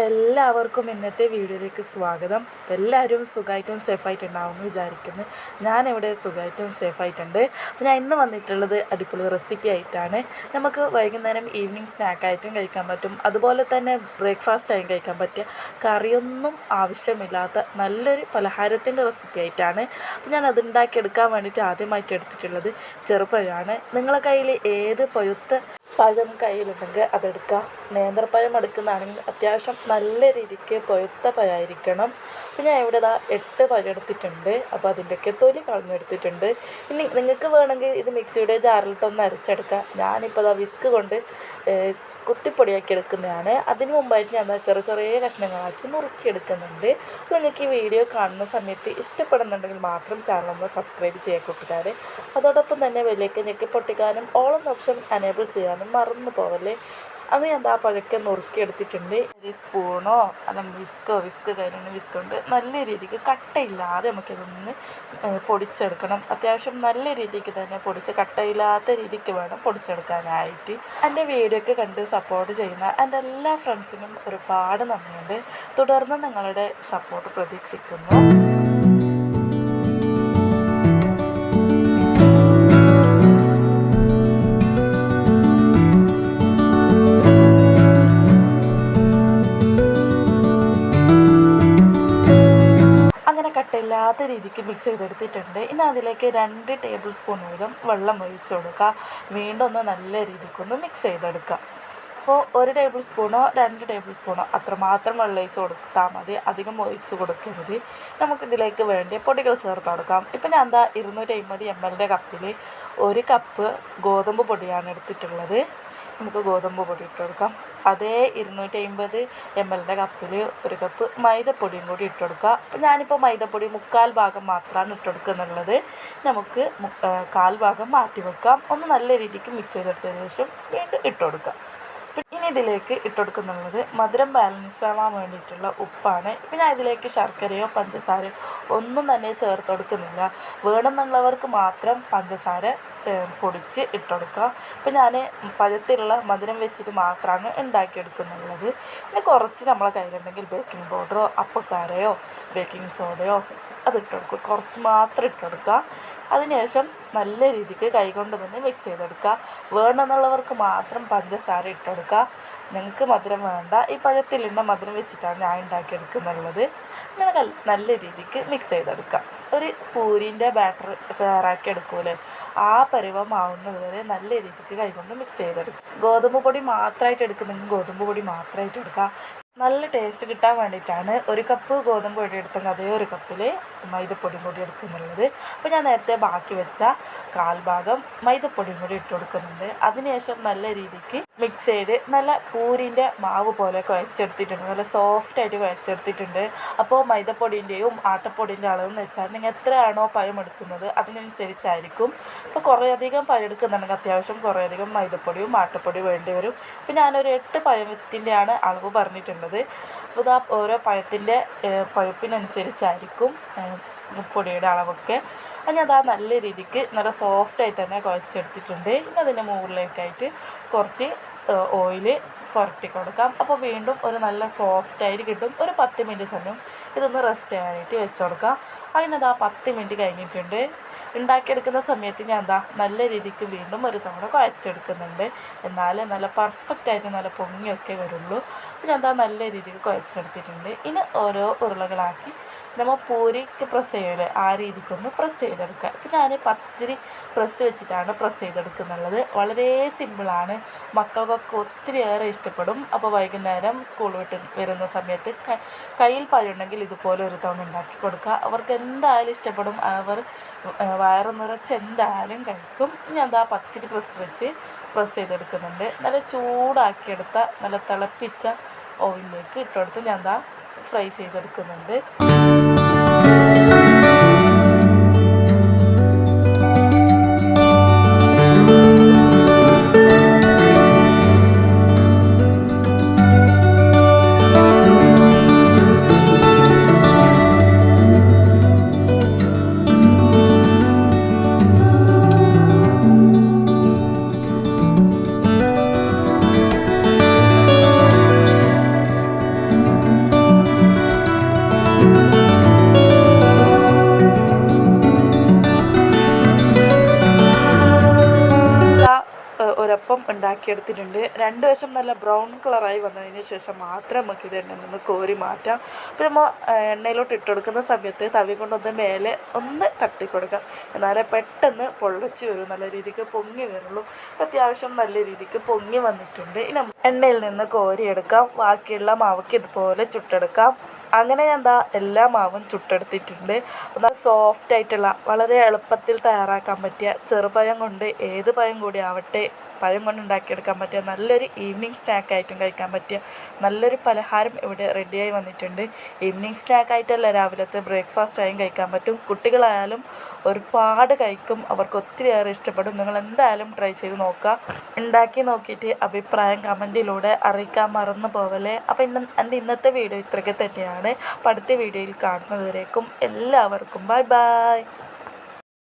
എല്ലാവർക്കും ഇന്നത്തെ വീഡിയോയിലേക്ക് സ്വാഗതം. എല്ലാവരും സുഖമായിട്ടും സേഫായിട്ടുണ്ടാവും എന്ന് വിചാരിക്കുന്നു. ഞാനിവിടെ സുഖമായിട്ടും സേഫായിട്ടുണ്ട്. അപ്പോൾ ഞാൻ ഇന്ന് വന്നിട്ടുള്ളത് അടിപൊളി റെസിപ്പി ആയിട്ടാണ്. നമുക്ക് വൈകുന്നേരം ഈവനിങ് സ്നാക്കായിട്ടും കഴിക്കാൻ പറ്റും. അതുപോലെ തന്നെ ബ്രേക്ക്ഫാസ്റ്റ് ആയും കഴിക്കാൻ പറ്റിയ കറിയൊന്നും ആവശ്യമില്ലാത്ത നല്ലൊരു പലഹാരത്തിന്റെ റെസിപ്പി ആയിട്ടാണ്. അപ്പോൾ ഞാൻ അത് ഉണ്ടാക്കിയെടുക്കാൻ വേണ്ടിയിട്ട് ആദ്യമായിട്ട് എടുത്തിട്ടുള്ളത് ചെറുപഴമാണ് നിങ്ങളെ കയ്യിൽ ഏത് പഴുത്ത പഴം കയ്യിലുണ്ടെങ്കിൽ അതെടുക്കാം നേന്ത്രപ്പഴം എടുക്കുന്നതാണെങ്കിൽ അത്യാവശ്യം നല്ല രീതിക്ക് പൊഴുത്ത പഴമായിരിക്കണം. അപ്പോൾ ഞാൻ ഇവിടെ ഇതാ എട്ട് പഴം എടുത്തിട്ടുണ്ട്. അപ്പോൾ അതിന്റെയൊക്കെ തൊലി കളഞ്ഞെടുത്തിട്ടുണ്ട്. ഇനി നിങ്ങൾക്ക് വേണമെങ്കിൽ ഇത് മിക്സിയുടെ ജാറിലിട്ടൊന്ന് അരച്ചെടുക്കാം. ഞാനിപ്പോൾ ഇതാ വിസ്ക് കൊണ്ട് കുത്തിപ്പൊടിയാക്കി എടുക്കുന്നതാണ്. അതിന് മുമ്പായിട്ട് ഞാൻ ചെറിയ ചെറിയ കഷ്ണങ്ങളാക്കി നുറുക്കിയെടുക്കുന്നുണ്ട്. അപ്പോൾ നിങ്ങൾക്ക് ഈ വീഡിയോ കാണുന്ന സമയത്ത് ഇഷ്ടപ്പെടുന്നുണ്ടെങ്കിൽ മാത്രം ചാനൽ ഒന്ന് സബ്സ്ക്രൈബ് ചെയ്യുക കൂട്ടുകാരെ. അതോടൊപ്പം തന്നെ വലിയൊക്കെ ഞെക്കി പൊട്ടിക്കാനും ഓൾ ഓപ്ഷൻ അനേബിൾ ചെയ്യാനും മറന്നു പോവല്ലേ. അത് ഞാൻ ആ പഴക്കെ നുറുക്കിയെടുത്തിട്ടുണ്ട് ഒരു സ്പൂണോ അല്ലെങ്കിൽ വിസ്കോ വിസ്ക് കയ്യിലുണ്ട് വിസ്ക് കൊണ്ട് നല്ല രീതിക്ക് കട്ടയില്ലാതെ നമുക്കിതൊന്ന് പൊടിച്ചെടുക്കണം. അത്യാവശ്യം നല്ല രീതിക്ക് തന്നെ പൊടിച്ച് കട്ടയില്ലാത്ത രീതിക്ക് വേണം പൊടിച്ചെടുക്കാനായിട്ട്. എന്റെ വീഡിയോ ഒക്കെ കണ്ട് സപ്പോർട്ട് ചെയ്യുന്ന എന്റെ എല്ലാ ഫ്രണ്ട്സിനും ഒരുപാട് നന്ദിയുണ്ട്. തുടർന്ന് നിങ്ങളുടെ സപ്പോർട്ട് പ്രതീക്ഷിക്കുന്നു. കട്ടയില്ലാത്ത രീതിക്ക് മിക്സ് ചെയ്തെടുത്തിട്ടുണ്ട്. ഇനി അതിലേക്ക് രണ്ട് ടേബിൾ സ്പൂൺ വീതം വെള്ളം ഒഴിച്ച് കൊടുക്കുക. വീണ്ടും ഒന്ന് നല്ല രീതിക്കൊന്ന് മിക്സ് ചെയ്തെടുക്കുക. അപ്പോൾ ഒരു ടേബിൾ സ്പൂണോ രണ്ട് ടേബിൾ സ്പൂണോ അത്രമാത്രം വെള്ളം ഒഴിച്ച് കൊടുത്താൽ മതി. അധികം ഒഴിച്ച് കൊടുക്കരുത്. നമുക്കിതിലേക്ക് വേണ്ടിയ പൊടികൾ ചേർത്ത് കൊടുക്കാം. ഇപ്പം ഞാൻ എന്താ ഇരുന്നൂറ്റി അമ്പത് എം എല്ലിന്റെ കപ്പിൽ ഒരു കപ്പ് ഗോതമ്പ് പൊടിയാണ് എടുത്തിട്ടുള്ളത്. നമുക്ക് ഗോതമ്പ് പൊടി ഇട്ട് കൊടുക്കാം. അതേ ഇരുന്നൂറ്റി അമ്പത് എം എല്ലിന്റെ കപ്പിൽ ഒരു കപ്പ് മൈദപ്പൊടിയും കൂടി ഇട്ട് കൊടുക്കുക. അപ്പം ഞാനിപ്പോൾ മൈദപ്പൊടി മുക്കാൽ ഭാഗം മാത്രമാണ് ഇട്ട് കൊടുക്കുന്നുള്ളത്. നമുക്ക് കാൽ ഭാഗം മാറ്റി വെക്കാം. ഒന്ന് നല്ല രീതിക്ക് മിക്സ് ചെയ്തെടുത്തതിന് ശേഷം വീണ്ടും ഇട്ട് കൊടുക്കാം. ഇനി ഇതിലേക്ക് ഇട്ടുകൊടുക്കുന്നുള്ളത് മധുരം ബാലൻസ് ആവാൻ വേണ്ടിയിട്ടുള്ള ഉപ്പാണ്. ഞാൻ ഇതിലേക്ക് ശർക്കരയോ പഞ്ചസാരയോ ഒന്നും തന്നെ ചേർത്ത് കൊടുക്കുന്നില്ല വേണമെന്നുള്ളവർക്ക് മാത്രം പഞ്ചസാര പൊടിച്ച് ഇട്ടുകൊടുക്കുക ഇപ്പം ഞാൻ പഴത്തിലുള്ള മധുരം വെച്ചിട്ട് മാത്രമാണ് ഉണ്ടാക്കിയെടുക്കുന്നുള്ളത്. പിന്നെ കുറച്ച് നമ്മളെ കയ്യിലുണ്ടെങ്കിൽ ബേക്കിംഗ് പൗഡറോ അപ്പക്കാരയോ ബേക്കിംഗ് സോഡയോ അത് കുറച്ച് മാത്രം ഇട്ടെടുക്കുക. അതിനുശേഷം നല്ല രീതിക്ക് കൈകൊണ്ട് തന്നെ മിക്സ് ചെയ്തെടുക്കുക. വേണമെന്നുള്ളവർക്ക് മാത്രം പഞ്ചസാര ഇട്ടെടുക്കുക. നിങ്ങൾക്ക് മധുരം വേണ്ട. ഈ പഴത്തിലുള്ള മധുരം വെച്ചിട്ടാണ് ഞാൻ ഉണ്ടാക്കിയെടുക്കുന്നുള്ളത് നൽ- നല്ല രീതിക്ക് മിക്സ് ചെയ്തെടുക്കുക. ഒരു പൂരിന്റെ ബാറ്റർ തയ്യാറാക്കി എടുക്കൂലേ ആ പരുവമാവുന്നത് വരെ നല്ല രീതിക്ക് കൈകൊണ്ട് മിക്സ് ചെയ്തെടുക്കുക. ഗോതമ്പ് പൊടി മാത്രമായിട്ട് എടുക്കുന്നെങ്കിൽ ഗോതമ്പ് പൊടി മാത്രമായിട്ട് എടുക്കുക. നല്ല ടേസ്റ്റ് കിട്ടാൻ വേണ്ടിയിട്ടാണ് ഒരു കപ്പ് ഗോതമ്പ് പൊടി എടുത്തെങ്കിൽ അതേ ഒരു കപ്പിൽ മൈദപ്പൊടിയും കൂടി എടുക്കുന്നുള്ളത് അപ്പോൾ ഞാൻ നേരത്തെ ബാക്കി വെച്ച കാൽ ഭാഗം മൈദപ്പൊടിയും കൂടി ഇട്ട് കൊടുക്കുന്നുണ്ട്. അതിനുശേഷം നല്ല രീതിക്ക് മിക്സ് ചെയ്ത് നല്ല പൂരിന്റെ മാവ് പോലെ കുഴച്ചെടുത്തിട്ടുണ്ട്. നല്ല സോഫ്റ്റ് ആയിട്ട് കുഴച്ചെടുത്തിട്ടുണ്ട്. അപ്പോൾ മൈദപ്പൊടിന്റെയും ആട്ടപ്പൊടിന്റെ അളവെന്ന് വെച്ചാൽ നിങ്ങൾ എത്രയാണോ പഴം എടുക്കുന്നത് അതിനനുസരിച്ചായിരിക്കും. ഇപ്പോൾ കുറേയധികം പഴം എടുക്കുന്നുണ്ടെങ്കിൽ അത്യാവശ്യം കുറേയധികം മൈദപ്പൊടിയും ആട്ടപ്പൊടിയും വേണ്ടി വരും. ഇപ്പോൾ ഞാനൊരു എട്ട് പഴത്തിന്റെയാണ് അളവ് പറഞ്ഞിട്ടുള്ളത് അപ്പോൾ ഇതാ ഓരോ പഴത്തിന്റെ പഴുപ്പിനനുസരിച്ചായിരിക്കും പൊടിയുടെ അളവൊക്കെ. അങ്ങനെ അതാ നല്ല രീതിക്ക് നല്ല സോഫ്റ്റായിട്ട് തന്നെ കുഴച്ചെടുത്തിട്ടുണ്ട്. ഇനി അതിന്റെ മുകളിലേക്കായിട്ട് കുറച്ച് ഓയിൽ പുരട്ടി കൊടുക്കാം. അപ്പോൾ വീണ്ടും ഒരു നല്ല സോഫ്റ്റായിട്ട് കിട്ടും. ഒരു പത്ത് മിനിറ്റ് സമയം ഇതൊന്ന് റെസ്റ്റ് ചെയ്യാനായിട്ട് വെച്ച് കൊടുക്കാം. അതിനത് ആ പത്ത് മിനിറ്റ് കഴിഞ്ഞിട്ടുണ്ട്. ഉണ്ടാക്കിയെടുക്കുന്ന സമയത്ത് ഞാൻ എന്താ നല്ല രീതിക്ക് വീണ്ടും ഒരു തവണ കുഴച്ചെടുക്കുന്നുണ്ട്. എന്നാലേ നല്ല പെർഫെക്റ്റ് ആയിട്ട് നല്ല പൊങ്ങിയൊക്കെ വരുള്ളൂ. പിന്നെ എന്താ നല്ല രീതിക്ക് കുഴച്ചെടുത്തിട്ടുണ്ട്. ഇനി ഓരോ ഉരുളകളാക്കി നമ്മൾ പൂരിക്ക് പ്രസ് ചെയ്യൽ. ആ രീതിക്കൊന്ന് പ്രസ് ചെയ്തെടുക്കുക. ഇപ്പം ഞാൻ പത്തിരി പ്രസ് വെച്ചിട്ടാണ് പ്രസ് ചെയ്തെടുക്കുന്നുള്ളത്. വളരെ സിമ്പിളാണ് മക്കൾക്കൊക്കെ ഒത്തിരിയേറെ ഇഷ്ടപ്പെടും. അപ്പോൾ വൈകുന്നേരം സ്കൂൾ വിട്ട് വരുന്ന സമയത്ത് കയ്യിൽ പഴുണ്ടെങ്കിൽ ഇതുപോലെ ഒരു തവണ ഉണ്ടാക്കി കൊടുക്കുക. അവർക്ക് എന്തായാലും ഇഷ്ടപ്പെടും. അവർ വയറ് നിറച്ച് എന്തായാലും കഴിക്കും. ഇനി അതാ പത്തിരി പ്രസ് വെച്ച് പ്രസ് ചെയ്തെടുക്കുന്നുണ്ട്. നല്ല ചൂടാക്കിയെടുത്ത നല്ല തിളപ്പിച്ച ഓയിലിലേക്ക് ഇട്ടുകൊടുത്ത് ഞാൻ ദാ ഫ്രൈ ചെയ്തെടുക്കുന്നുണ്ട്. രണ്ട് വശം നല്ല ബ്രൗൺ കളറായി വന്നതിന് ശേഷം മാത്രം നമുക്ക് ഇത് എണ്ണയിൽ നിന്ന് കോരി മാറ്റാം. അപ്പോൾ നമ്മൾ എണ്ണയിലോട്ട് ഇട്ട് കൊടുക്കുന്ന സമയത്ത് തവി കൊണ്ടൊന്ന് മേലെ ഒന്ന് തട്ടി കൊടുക്കാം എന്നാലേ പെട്ടെന്ന് പൊള്ളച്ച് വരും നല്ല രീതിക്ക് പൊങ്ങി വരുള്ളൂ. അത്യാവശ്യം നല്ല രീതിക്ക് പൊങ്ങി വന്നിട്ടുണ്ട്. ഇനി എണ്ണയിൽ നിന്ന് കോരിയെടുക്കാം. ബാക്കിയുള്ള മാവയ്ക്ക് ഇതുപോലെ ചുട്ടെടുക്കാം. അങ്ങനെ ഞാൻ എന്താ എല്ലാ മാവും ചുട്ടെടുത്തിട്ടുണ്ട്. എന്നാൽ സോഫ്റ്റ് ആയിട്ടുള്ള വളരെ എളുപ്പത്തിൽ തയ്യാറാക്കാൻ പറ്റിയ ചെറുപഴം കൊണ്ട് ഏത് പഴം കൂടി ആവട്ടെ പഴം കൊണ്ട് ഉണ്ടാക്കിയെടുക്കാൻ പറ്റിയ നല്ലൊരു ഈവനിങ് സ്നാക്കായിട്ടും കഴിക്കാൻ പറ്റിയ നല്ലൊരു പലഹാരം ഇവിടെ റെഡിയായി വന്നിട്ടുണ്ട്. ഈവനിങ് സ്നാക്കായിട്ടല്ല രാവിലത്തെ ബ്രേക്ക്ഫാസ്റ്റായും കഴിക്കാൻ പറ്റും. കുട്ടികളായാലും ഒരുപാട് കഴിക്കും അവർക്ക് ഒത്തിരിയേറെ ഇഷ്ടപ്പെടും. നിങ്ങൾ എന്തായാലും ട്രൈ ചെയ്ത് നോക്കുക. ഉണ്ടാക്കി നോക്കിയിട്ട് അഭിപ്രായം കമന്റിലൂടെ അറിയിക്കാൻ മറന്നു പോവല്ലേ. അപ്പോൾ ഇന്ന് എന്റെ ഇന്നത്തെ വീഡിയോ ഇത്രയ്ക്ക് തന്നെയാണ്. അപ്പോൾ അടുത്ത വീഡിയോയിൽ കാണുന്നതുവരേക്കും എല്ലാവർക്കും ബൈ ബൈ.